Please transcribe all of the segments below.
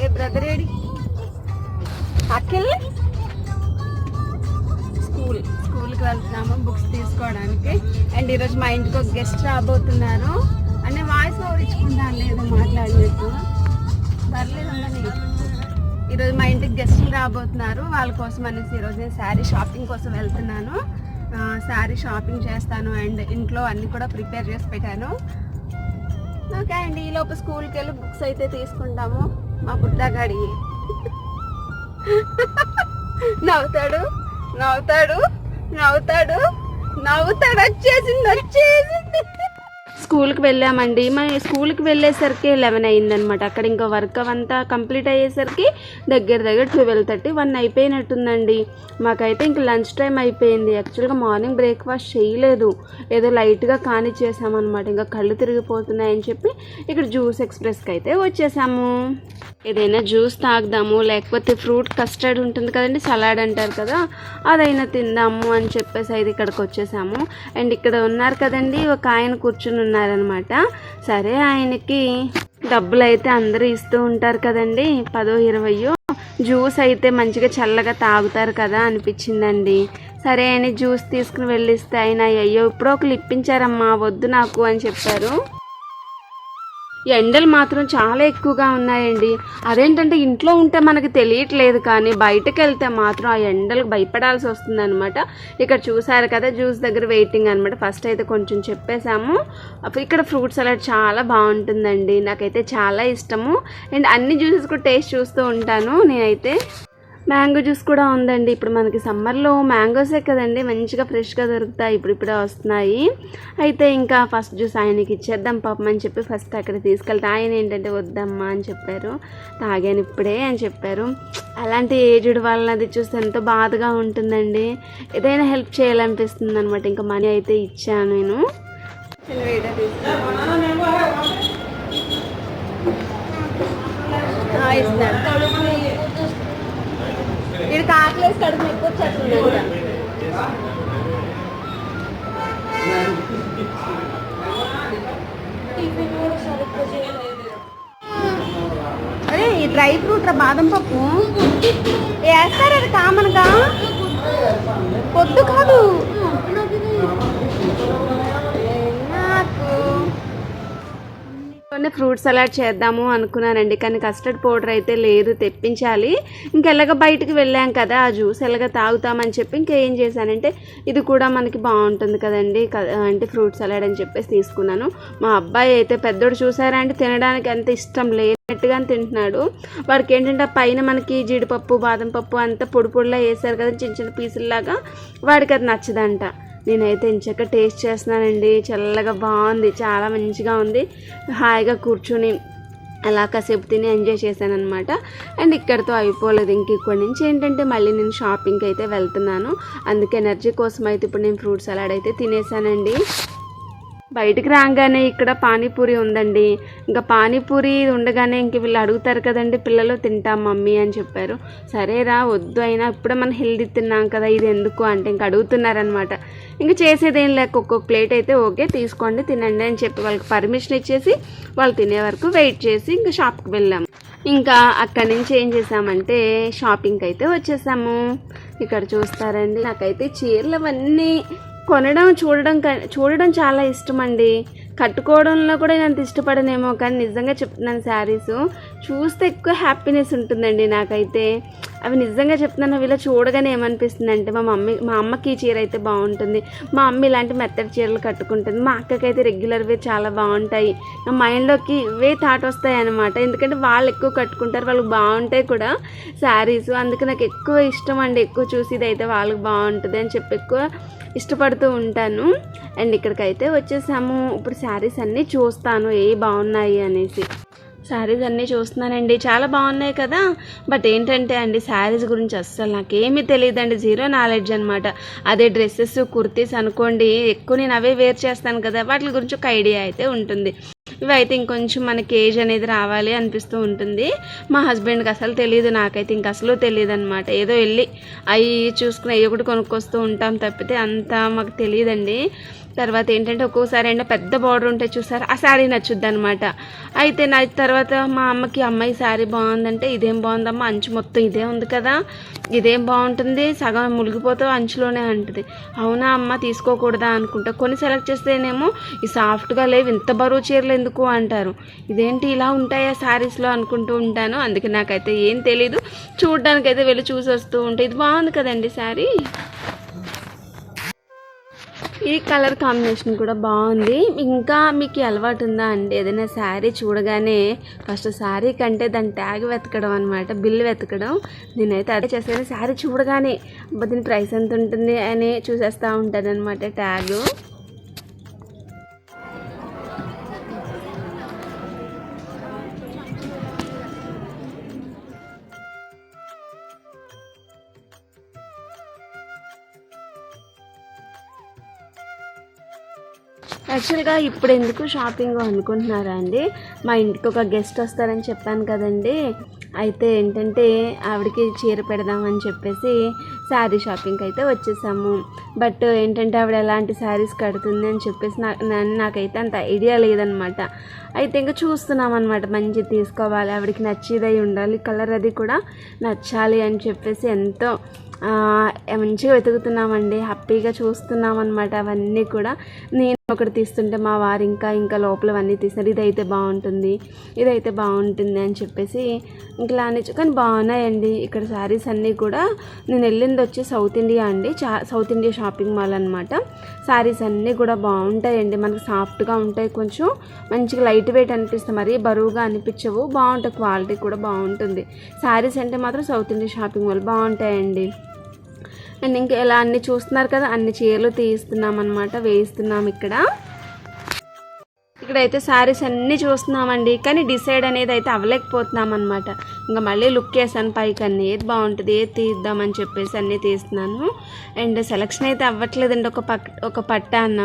ఏ brother ఏడి? Akhil school. స్కూల్కి వెళ్తున్నాము బుక్స్ తీసుకోవడానికి. అండ్ ఈరోజు మా ఇంటికి ఒక గెస్ట్ రాబోతున్నారు. అంటే వాయిస్ ఓవర్ ఇచ్చుకుంటాను లేదు మాట్లాడినట్టు పర్లేదు ఉండని ఈరోజు మా ఇంటికి గెస్ట్లు రాబోతున్నారు. వాళ్ళ కోసం అనేసి ఈరోజు నేను శారీ షాపింగ్ కోసం వెళ్తున్నాను. శారీ షాపింగ్ చేస్తాను అండ్ ఇంట్లో అన్ని కూడా ప్రిపేర్ చేసి పెట్టాను. ఓకే అండి ఈ లోపు స్కూల్కి వెళ్ళి బుక్స్ అయితే తీసుకుంటాము. మా బుడ్డగాడి నవ్వుతాడు నవ్వుతాడు నవ్వుతాడు నవ్వుతాడు వచ్చేసింది వచ్చేసింది. స్కూల్కి వెళ్ళామండి. మరి స్కూల్కి వెళ్ళేసరికి లెవెన్ అయిందనమాట అక్కడ ఇంకా వర్క్ అంతా కంప్లీట్ అయ్యేసరికి దగ్గర దగ్గర ట్వెల్వ్ థర్టీ వన్ అయిపోయినట్టుందండి. మాకైతే ఇంకా లంచ్ టైం అయిపోయింది. యాక్చువల్గా మార్నింగ్ బ్రేక్ఫాస్ట్ చేయలేదు. ఏదో లైట్గా కానీ చేసామన్నమాట ఇంకా కళ్ళు తిరిగిపోతున్నాయని చెప్పి ఇక్కడ జ్యూస్ ఎక్స్ప్రెస్కి అయితే వచ్చేసాము. ఏదైనా జ్యూస్ తాగుదాము లేకపోతే ఫ్రూట్ కస్టర్డ్ ఉంటుంది కదండి సలాడ్ అంటారు కదా అదైనా తిందాము అని చెప్పేసి అయితే ఇక్కడికి వచ్చేసాము. అండ్ ఇక్కడ ఉన్నారు కదండి ఒక ఆయన కూర్చుని ఉన్నారనమాట సరే ఆయనకి డబ్బులు అయితే అందరూ ఇస్తూ ఉంటారు కదండి. పదో ఇరవయో. జ్యూస్ అయితే మంచిగా చల్లగా తాగుతారు కదా అనిపించిందండి. సరే అని జ్యూస్ తీసుకుని వెళ్ళిస్తే ఆయన అయ్యో ఇప్పుడు ఒకరు ఇప్పించారమ్మా వద్దు నాకు అని చెప్పారు. ఎండలు మాత్రం చాలా ఎక్కువగా ఉన్నాయండి. అదేంటంటే ఇంట్లో ఉంటే మనకి తెలియట్లేదు కానీ బయటకు వెళ్తే మాత్రం ఆ ఎండలకు భయపడాల్సి వస్తుంది అనమాట ఇక్కడ చూసారు కదా జ్యూస్ దగ్గర వెయిటింగ్ అనమాట ఫస్ట్ అయితే కొంచెం చెప్పేశాము. అప్పుడు ఇక్కడ ఫ్రూట్ సలాడ్ చాలా బాగుంటుందండి. నాకైతే చాలా ఇష్టము. అండ్ అన్ని జ్యూసెస్ కూడా టేస్ట్ చూస్తూ ఉంటాను నేనైతే. మ్యాంగో జ్యూస్ కూడా ఉందండి. ఇప్పుడు మనకి సమ్మర్లో మ్యాంగోసే కదండి. మంచిగా ఫ్రెష్గా దొరుకుతాయి. ఇప్పుడు ఇప్పుడే వస్తున్నాయి. అయితే ఇంకా ఫస్ట్ జ్యూస్ ఆయనకి ఇచ్చేద్దాం పాపం అని చెప్పి ఫస్ట్ అక్కడ తీసుకెళ్తే ఆయన ఏంటంటే వద్దమ్మా అని చెప్పారు. తాగాను ఇప్పుడే అని చెప్పారు. అలాంటి ఏజ్డ్ వాళ్ళది చూస్తే ఎంతో బాధగా ఉంటుందండి. ఏదైనా హెల్ప్ చేయాలనిపిస్తుంది అనమాట ఇంకా మనీ అయితే ఇచ్చాను నేను. ఇస్తాను. ఇది కాకలేసి కడుపు ఎక్కువ వచ్చేస్తుంది అరే ఈ డ్రై ఫ్రూట్ రా బాదం పప్పు. వేస్తారు అది కామన్గా? పొద్దు కాదు నాకు కొన్ని ఫ్రూట్ సలాడ్ చేద్దాము అనుకున్నానండి కానీ కస్టర్డ్ పౌడర్ అయితే లేదు తెప్పించాలి. ఇంకెలాగ బయటికి వెళ్ళాం కదా ఆ జ్యూస్ ఎలాగ తాగుతామని చెప్పి ఇంకేం చేశానంటే ఇది కూడా మనకి బాగుంటుంది కదండి అంటే ఫ్రూట్ సలాడ్ అని చెప్పేసి తీసుకున్నాను. మా అబ్బాయి అయితే పెద్దోడు చూసారా అంటే తినడానికి అంత ఇష్టం లేనట్టుగా తింటున్నాడు. వాడికి ఏంటంటే ఆ పైన మనకి జీడిపప్పు బాదం పప్పు అంతా పొడి పొడిలా వేసారు కదా చిన్న చిన్న పీసుల్లాగా వాడికి అది నచ్చదంట. నేనైతే ఇంచక్క టేస్ట్ చేస్తున్నానండి. చల్లగా బాగుంది. చాలా మంచిగా ఉంది. హాయిగా కూర్చుని అలా కాసేపు తిని ఎంజాయ్ చేశాను అనమాట అండ్ ఇక్కడితో అయిపోలేదు ఇంక ఇక్కడి నుంచి. ఏంటంటే మళ్ళీ నేను షాపింగ్కి అయితే వెళ్తున్నాను. అందుకే ఎనర్జీ కోసం అయితే ఇప్పుడు నేను ఫ్రూట్ సలాడ్ అయితే తినేసానండి. బయటికి రాగానే ఇక్కడ పానీపూరి ఉందండి. ఇంకా పానీపూరి ఉండగానే ఇంక వీళ్ళు అడుగుతారు కదండి పిల్లలు తింటాం మమ్మీ అని చెప్పారు. సరేరా వద్దు అయినా ఇప్పుడే మనం హెల్దీ తిన్నాం కదా ఇది ఎందుకు? అంటే ఇంక అడుగుతున్నారనమాట ఇంక చేసేదేం లేక ఒక్కొక్క ప్లేట్ అయితే ఓకే తీసుకోండి తినండి అని చెప్పి వాళ్ళకి పర్మిషన్ ఇచ్చేసి వాళ్ళు తినే వరకు వెయిట్ చేసి ఇంకా షాప్కి వెళ్ళాము. ఇంకా అక్కడి నుంచి ఏం చేసామంటే షాపింగ్కి అయితే వచ్చేసాము. ఇక్కడ చూస్తారండి నాకైతే చీరలు అవన్నీ కొనడం చూడడం క- చూడడం చాలా ఇష్టం అండి కట్టుకోవడంలో కూడా నేను అంత ఇష్టపడనేమో కానీ నిజంగా చెప్తున్నాను శారీస్. చూస్తే ఎక్కువ హ్యాపీనెస్ ఉంటుందండి నాకైతే. అవి నిజంగా చెప్తున్నాను అవి ఇలా చూడగానే ఏమనిపిస్తుంది అంటే మా మమ్మీ మా అమ్మకి ఈ చీర అయితే బాగుంటుంది. మా అమ్మ ఇలాంటి మెత్తడి చీరలు కట్టుకుంటుంది. మా అక్కకైతే రెగ్యులర్వే చాలా బాగుంటాయి. నా మైండ్లోకి ఇవే థాట్ వస్తాయి అనమాట ఎందుకంటే వాళ్ళు ఎక్కువ కట్టుకుంటారు వాళ్ళకి బాగుంటాయి కూడా శారీస్ అందుకే నాకు ఎక్కువ ఇష్టం అండి ఎక్కువ చూసి ఇదైతే వాళ్ళకి బాగుంటుంది అని చెప్పి ఎక్కువ ఇష్టపడుతూ ఉంటాను. అండ్ ఇక్కడికైతే వచ్చేసాము. ఇప్పుడు శారీస్ అన్నీ చూస్తాను ఏ బాగున్నాయి అనేసి. శారీస్ అన్నీ చూస్తున్నానండి. చాలా బాగున్నాయి కదా. బట్ ఏంటంటే అండి శారీస్ గురించి అస్సలు నాకేమీ తెలియదండి జీరో నాలెడ్జ్ అనమాట అదే డ్రెస్సెస్ కుర్తీస్ అనుకోండి ఎక్కువ నేను అవే వేర్ చేస్తాను కదా. వాటి గురించి ఒక ఐడియా అయితే ఉంటుంది. ఇవి అయితే ఇంకొంచెం మనకి ఏజ్ అనేది రావాలి అనిపిస్తూ ఉంటుంది. మా హస్బెండ్కి అసలు తెలియదు నాకైతే ఇంక అసలు తెలియదు అనమాట ఏదో వెళ్ళి అవి చూసుకుని అవి ఒకటి కొనుక్కొస్తూ ఉంటాం తప్పితే అంతా మాకు తెలియదండి. తర్వాత ఏంటంటే ఒక్కోసారి అయినా పెద్ద బార్డర్ ఉంటే చూసారు ఆ శారీ నచ్చుద్ది అనమాట అయితే నా తర్వాత మా అమ్మకి అమ్మాయి శారీ బాగుందంటే ఇదేం బాగుందమ్మా అంచు మొత్తం ఇదే ఉంది కదా ఇదేం బాగుంటుంది సగం ములిగిపోతావు అంచులోనే అంటుంది. అవునా అమ్మ తీసుకోకూడదా అనుకుంటా. కొన్ని సెలెక్ట్ చేస్తేనేమో ఈ సాఫ్ట్గా లేవు ఇంత బరువు చీరలు ఎందుకు అంటారు. ఇదేంటి ఇలా ఉంటాయా శారీస్లో అనుకుంటూ ఉంటాను. అందుకే నాకైతే ఏం తెలీదు. చూడడానికైతే వెళ్ళి చూసి వస్తూ ఉంటే. ఇది బాగుంది కదండి శారీ ఈ కలర్ కాంబినేషన్ కూడా బాగుంది. ఇంకా మీకు అలవాటు ఉందా అండి? ఏదైనా శారీ చూడగానే ఫస్ట్ శారీ కంటే దాని ట్యాగ్ వెతకడం అనమాట బిల్ వెతకడం. నేనైతే అదే చేస్తాను శారీ చూడగానే దీని ప్రైస్ ఎంత ఉంటుంది అని చూసేస్తూ ఉంటాను అనమాట ట్యాగ్. యాక్చువల్గా ఇప్పుడు ఎందుకు షాపింగ్ అనుకుంటున్నారా అండి? మా ఇంటికి ఒక గెస్ట్ వస్తారని చెప్పాను కదండి. అయితే ఏంటంటే ఆవిడకి చీర పెడదామని చెప్పేసి శారీ షాపింగ్కి అయితే వచ్చేసాము. బట్ ఏంటంటే ఆవిడ ఎలాంటి శారీస్ కడుతుంది అని చెప్పేసి నాకు నాకైతే అంత ఐడియా లేదనమాట. అయితే ఇంకా చూస్తున్నాం అనమాట మంచి తీసుకోవాలి. ఆవిడకి నచ్చేదై ఉండాలి. కలర్ అది కూడా నచ్చాలి అని చెప్పేసి ఎంతో మంచిగా వెతుకుతున్నామండి. హ్యాపీగా చూస్తున్నాం అనమాట అవన్నీ కూడా. నేను ఒకటి తీస్తుంటే మా వారు ఇంకా ఇంకా లోపలవన్నీ తీస్తారు. ఇదైతే బాగుంటుంది ఇదైతే బాగుంటుంది అని చెప్పేసి ఇంకా అని కానీ బాగున్నాయండి. ఇక్కడ శారీస్ అన్నీ కూడా. నేను వెళ్ళింది వచ్చి సౌత్ ఇండియా అండి. చా సౌత్ ఇండియా షాపింగ్ మాల్ అనమాట శారీస్ అన్నీ కూడా బాగుంటాయండి. మనకు సాఫ్ట్గా ఉంటాయి కొంచెం. మంచిగా లైట్ వెయిట్ అనిపిస్తాయి మరీ బరువుగా అనిపించవు. బాగుంటాయి. క్వాలిటీ కూడా బాగుంటుంది. శారీస్ అంటే మాత్రం సౌత్ ఇండియా షాపింగ్ మాల్ బాగుంటాయండి. అండ్ ఇంకా ఇలా అన్ని చూస్తున్నారు కదా అన్ని చీరలు తీస్తున్నాం అనమాట వేయిస్తున్నాం ఇక్కడ. ఇక్కడైతే శారీస్ అన్నీ చూస్తున్నామండి కానీ డిసైడ్ అనేది అయితే అవ్వలేకపోతున్నాం అనమాట ఇంకా మళ్ళీ లుక్ వేసాను పైకి అన్ని ఏది బాగుంటుంది ఏది తీద్దామని చెప్పేసి అన్నీ తీస్తున్నాను. అండ్ సెలక్షన్ అయితే అవ్వట్లేదండి ఒక పక్ ఒక పట్టాన.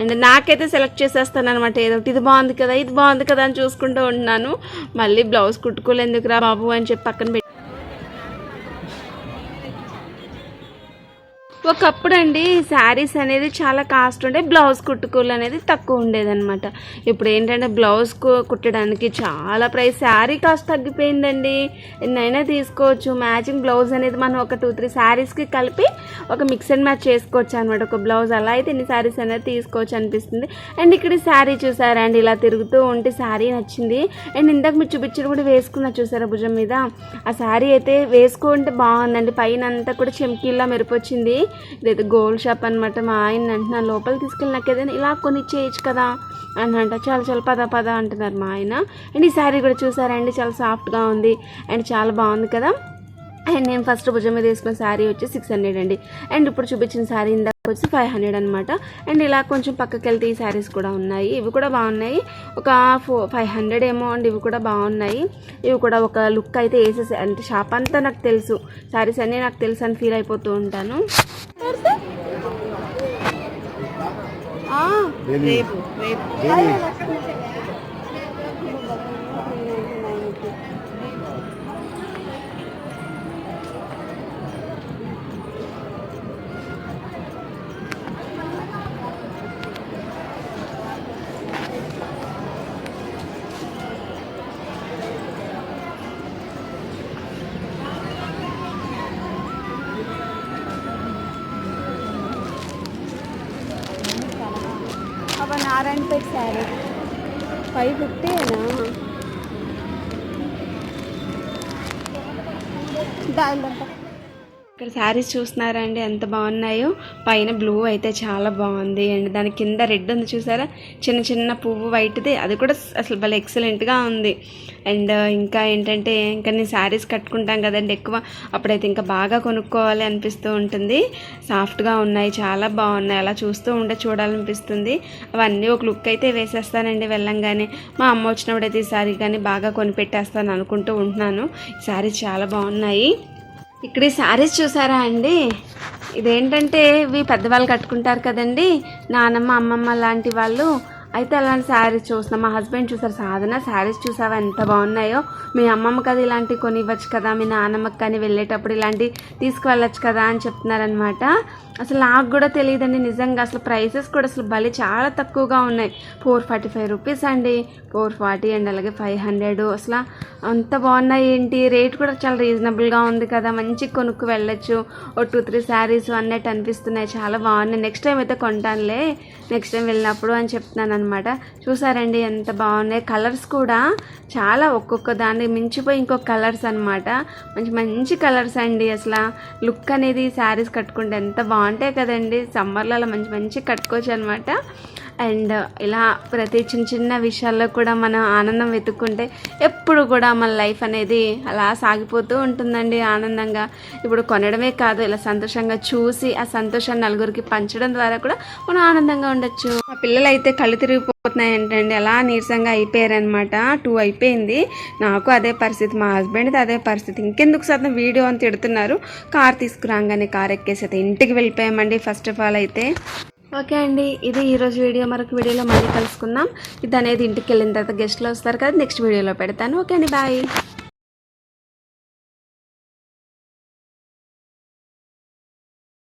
అండ్ నాకైతే సెలెక్ట్ చేసేస్తాను అనమాట ఏదో ఒకటి ఇది బాగుంది కదా ఇది బాగుంది కదా అని చూసుకుంటూ ఉంటున్నాను. మళ్ళీ బ్లౌజ్ కుట్టుకోలేందుకురా బాబు అని చెప్పి పక్కన పెట్టి ఒకప్పుడు అండి శారీస్ అనేది చాలా కాస్ట్ ఉండే బ్లౌజ్ కుట్టుకోలు అనేది తక్కువ ఉండేదన్నమాట. ఇప్పుడు ఏంటంటే బ్లౌజ్ కు- కుట్టడానికి చాలా ప్రైస్ శారీ కాస్ట్ తగ్గిపోయిందండి. ఎన్నైనా తీసుకోవచ్చు మ్యాచింగ్ బ్లౌజ్ అనేది మనం ఒక టూ త్రీ శారీస్కి కలిపి ఒక మిక్స్ అండ్ మ్యాచ్ చేసుకోవచ్చు అనమాట ఒక బ్లౌజ్ అలా అయితే ఇన్ని శారీస్ అనేది తీసుకోవచ్చు అనిపిస్తుంది. అండ్ ఇక్కడ శారీ చూసారా అండి? ఇలా తిరుగుతూ ఉంటే శారీ నచ్చింది. అండ్ ఇందాక మీరు చూపించారు కూడా వేసుకున్నా చూసారా భుజం మీద? ఆ శారీ అయితే వేసుకుంటే బాగుందండి. పైన అంతా కూడా చెమ్కీలా మెరిపొచ్చింది. ఇదైతే గోల్డ్ షాప్ అనమాట మా ఆయన అంటున్నా లోపల తీసుకెళ్ళి నాకు ఏదైనా ఇలా కొని చేయొచ్చు కదా అని అంట. చాలా చాలా పద పద అంటున్నారు మా ఆయన. అండ్ ఈ శారీ కూడా చూసారండి చాలా సాఫ్ట్గా ఉంది. అండ్ చాలా బాగుంది కదా. అండ్ నేను ఫస్ట్ భుజం మీద వేసుకున్న శారీ వచ్చి సిక్స్ హండ్రెడ్ అండి. అండ్ ఇప్పుడు చూపించిన శారీ ఇందాక వచ్చి ఫైవ్ హండ్రెడ్ అనమాట అండ్ ఇలా కొంచెం పక్కకి వెళ్తే ఈ శారీస్ కూడా ఉన్నాయి. ఇవి కూడా బాగున్నాయి. ఒక ఫో ఫైవ్ హండ్రెడ్ ఏమో అండి ఇవి కూడా బాగున్నాయి. ఇవి కూడా ఒక లుక్ అయితే వేసేసి అంటే షాప్ అంతా నాకు తెలుసు. శారీస్ అన్నీ నాకు తెలుసు అని ఫీల్ అయిపోతూ ఉంటాను. రేపు రేపు. నారాయణపేట ఫైవ్ ఫిఫ్టీనా ఇక్కడ శారీస్ చూస్తున్నారా అండి ఎంత బాగున్నాయో. పైన బ్లూ అయితే చాలా బాగుంది. అండ్ దాని కింద రెడ్ ఉంది చూసారా? చిన్న చిన్న పువ్వు వైట్ది. అది కూడా అసలు భలే ఎక్సలెంట్గా ఉంది. అండ్ ఇంకా ఏంటంటే ఇంకా నేను శారీస్ కట్టుకుంటాం కదండి ఎక్కువ. అప్పుడైతే ఇంకా బాగా కొనుక్కోవాలి అనిపిస్తూ ఉంటుంది. సాఫ్ట్గా ఉన్నాయి చాలా బాగున్నాయి. అలా చూస్తూ ఉంటే చూడాలనిపిస్తుంది. అవన్నీ ఒక లుక్ అయితే వేసేస్తానండి వెళ్ళంగానే. మా అమ్మ వచ్చినప్పుడైతే ఈ శారీ కానీ బాగా కొనిపెట్టేస్తాను అనుకుంటూ ఉంటున్నాను. ఈ శారీస్ చాలా బాగున్నాయి. ఇక్కడ ఈ శారీస్ చూసారా అండి? ఇదేంటంటే ఇవి పెద్దవాళ్ళు కట్టుకుంటారు కదండి. నానమ్మ అమ్మమ్మ లాంటి వాళ్ళు. అయితే అలాంటి శారీస్ చూస్తున్నాం. మా హస్బెండ్ చూసారు. సాధన శారీస్ చూసావా? ఎంత బాగున్నాయో. మీ అమ్మమ్మ కదా ఇలాంటివి కొని ఇవ్వచ్చు కదా. మీ నాన్నమ్మకి కానీ వెళ్ళేటప్పుడు ఇలాంటివి తీసుకువెళ్ళచ్చు కదా అని చెప్తున్నారనమాట అసలు నాకు కూడా తెలియదండి. నిజంగా అసలు ప్రైసెస్ కూడా అసలు భలే చాలా తక్కువగా ఉన్నాయి. ఫోర్ ఫార్టీ ఫైవ్ రూపీస్ అండి. ఫోర్ ఫార్టీ అండ్ అలాగే ఫైవ్ హండ్రెడ్ అసలు అంత బాగున్నాయి ఏంటి? రేట్ కూడా చాలా రీజనబుల్గా ఉంది కదా. మంచి కొనుక్కు వెళ్ళొచ్చు. ఓ టూ త్రీ శారీస్ అన్నట్టు అనిపిస్తున్నాయి. చాలా బాగున్నాయి. నెక్స్ట్ టైం అయితే కొంటానులే. నెక్స్ట్ టైం వెళ్ళినప్పుడు అని చెప్తున్నాను అనమాట చూసారండి ఎంత బాగున్నాయి. కలర్స్ కూడా చాలా ఒక్కొక్క దాన్ని మించిపోయి ఇంకొక కలర్స్ అనమాట మంచి మంచి కలర్స్ అండి అసలు. లుక్ అనేది శారీస్ కట్టుకుంటే ఎంత బాగుంది. బాగుంటాయి కదండి సమ్మర్లలో మంచి మంచి కట్టుకోవచ్చు అనమాట అండ్ ఇలా ప్రతి చిన్న చిన్న విషయాల్లో కూడా మనం ఆనందం వెతుక్కుంటే ఎప్పుడు కూడా మన లైఫ్ అనేది అలా సాగిపోతూ ఉంటుందండి ఆనందంగా. ఇప్పుడు కొనడమే కాదు ఇలా సంతోషంగా చూసి ఆ సంతోషాన్ని నలుగురికి పంచడం ద్వారా కూడా మనం ఆనందంగా ఉండొచ్చు. మా పిల్లలు అయితే కళ్ళు తిరిగిపోతున్నాయి ఏంటండి అలా నీరసంగా అయిపోయారనమాట టూ అయిపోయింది. నాకు అదే పరిస్థితి మా హస్బెండ్ది అదే పరిస్థితి. ఇంకెందుకు శాతం వీడియో అని తిడుతున్నారు. కార్ తీసుకురాగానే కార్ ఎక్కేసి అయితే ఇంటికి వెళ్ళిపోయామండి ఫస్ట్ ఆఫ్ ఆల్ అయితే. ఓకే అండి ఇది ఈరోజు వీడియో. మరొక వీడియోలో మళ్ళీ కలుసుకుందాం. ఇది అనేది ఇంటికి వెళ్ళిన తర్వాత గెస్ట్లు వస్తారు కదా నెక్స్ట్ వీడియోలో పెడతాను. ఓకే అండి బాయ్